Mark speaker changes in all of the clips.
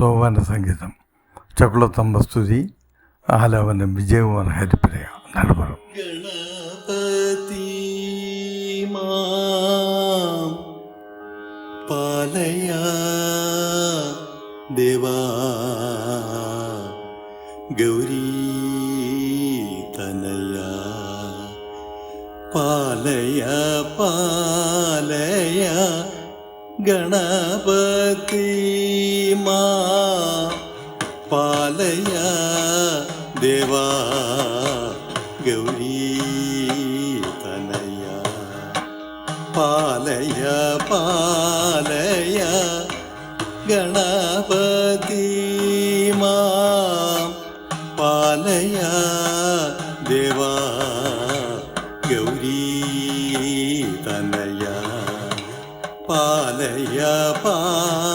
Speaker 1: സോപാന സംഗീതം. ചക്കുളത്തമ്പ സ്തുതി ആലാപനം വിജയകുമാർ ഹരിപ്രിയ നടുപുറം.
Speaker 2: പാലയ ദേവാ. ഗൗരീ തനയ. പാലയ പാലയ ഗണപതി. മാ പാലയ ദേവാ ഗൗരീ തനയ. പാലയ പാലയ ഗണപതി മാം. പാലയ ദേവാ ഗൗരീ തനയ. പാലയ പാലയ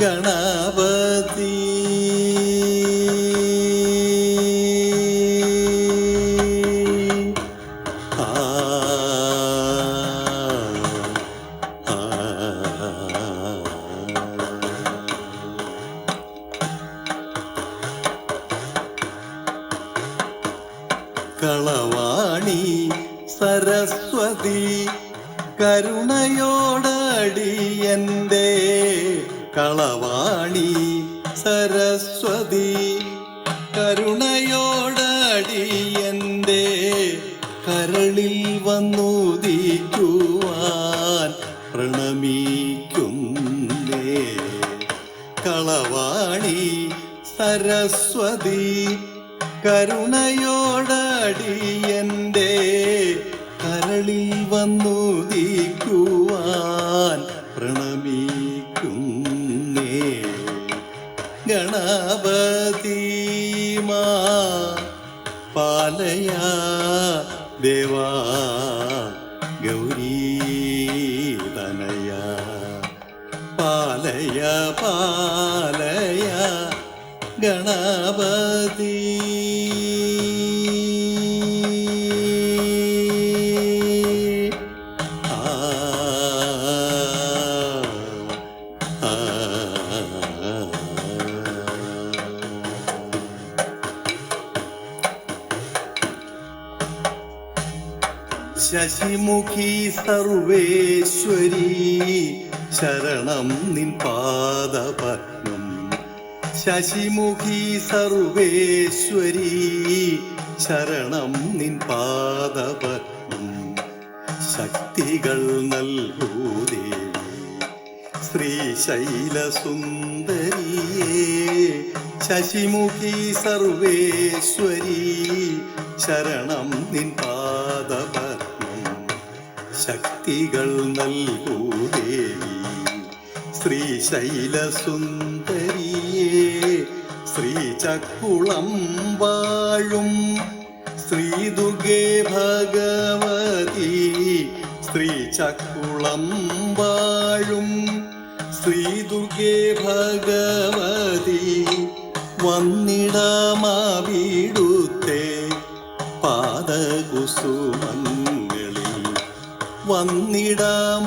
Speaker 2: ഗണപതി. കളവാണി സരസ്വതി കരുണയോടടിയന്റെ കളവാണി സരസ്വതി കരുണയോടടി എന്റെ കരളിൽ വന്നുദിക്കുവാൻ പ്രണമിക്കുന്നേ കളവാണി സരസ്വതി കരുണയോടടി എന്റെ കരളിൽ വന്നുദിക്കുവാൻ പ്രണമിക്കുന്നേ ഗണപതി മാ പാലയ ദേവാ ഗൗരീ തനയാ. പാലയ പാലയ ഗണപതി ശശിമുഖി സർവേശ്വരി. ശരണം നിൻ പാദപത്മം. ശശിമുഖി സർവേശ്വരി. ശരണം നിൻ പാദപത്മം. ശക്തികൾ നൽകൂ ദേവി. ശ്രീശൈലസുന്ദരിയേ. ശശിമുഖി സർവേശ്വരി. ശരണം നിൻ പാദപത്മം. ശക്തികൾ നൽകൂ ദേവി ശ്രീശൈലസുന്ദരിയേ ശ്രീചക്കുളം വാഴും. ശ്രീദുഗേ ഭഗവതി ശ്രീചക്കുളം വാഴും. ശ്രീദുർഗേ ഭഗവതി വന്നിടമാവിടുത്തെ പാദകുസുമങ്ങളിൽ വന്നിടമാവിടുത്തെ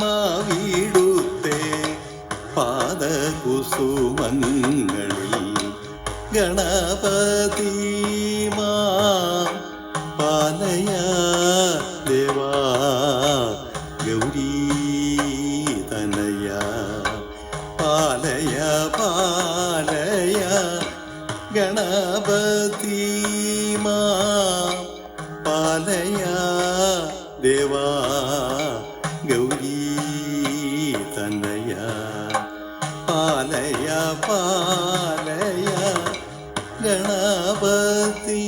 Speaker 2: പാദകുസുമങ്ങളിൽ ഗണപതി ഗണപതിമാ ദേവാ പാലയ ദേവാ ഗണപതി.